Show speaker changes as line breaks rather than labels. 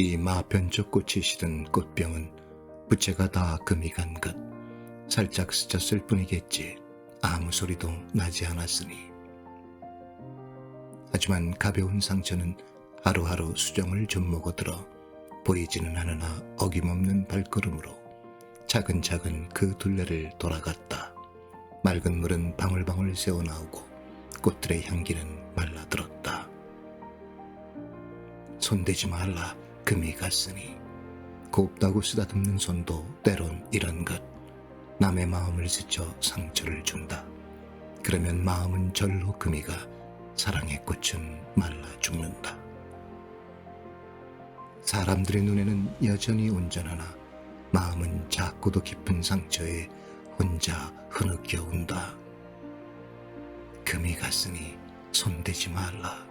이 마변적 꽃이 시든 꽃병은 부채가 다 금이 간 것. 살짝 스쳤을 뿐이겠지. 아무 소리도 나지 않았으니. 하지만 가벼운 상처는 하루하루 수정을 좀 먹어 들어 보이지는 않으나 어김없는 발걸음으로 차근차근 그 둘레를 돌아갔다. 맑은 물은 방울방울 새어나오고 꽃들의 향기는 말라들었다. 손대지 말라 금이 갔으니 곱다고 쓰다듬는 손도 때론 이런 것 남의 마음을 스쳐 상처를 준다. 그러면 마음은 절로 금이가 사랑의 꽃은 말라 죽는다. 사람들의 눈에는 여전히 온전하나 마음은 작고도 깊은 상처에 혼자 흐느껴 운다. 금이 갔으니 손대지 말라.